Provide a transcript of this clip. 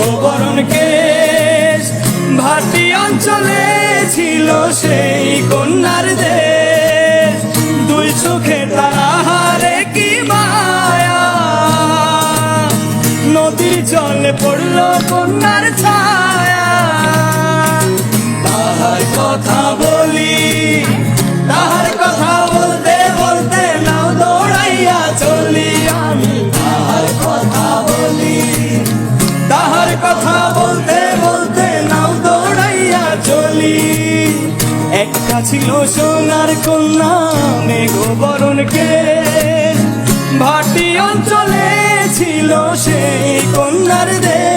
মেঘবরণ কেশ। ভাটি অঞ্চলে ছিল সেই কন্যার দেশ। দুই চোখে তাহারে কি মায়া। নদীর জলে পড়ল কন্যার কথা বলতে বলতে নাও দৌড়াইয়া চলি। একটা ছিল সোনার কন্যা, মেঘ বরণকে। ভাটি অঞ্চলে ছিল সেই কন্যার দেশ।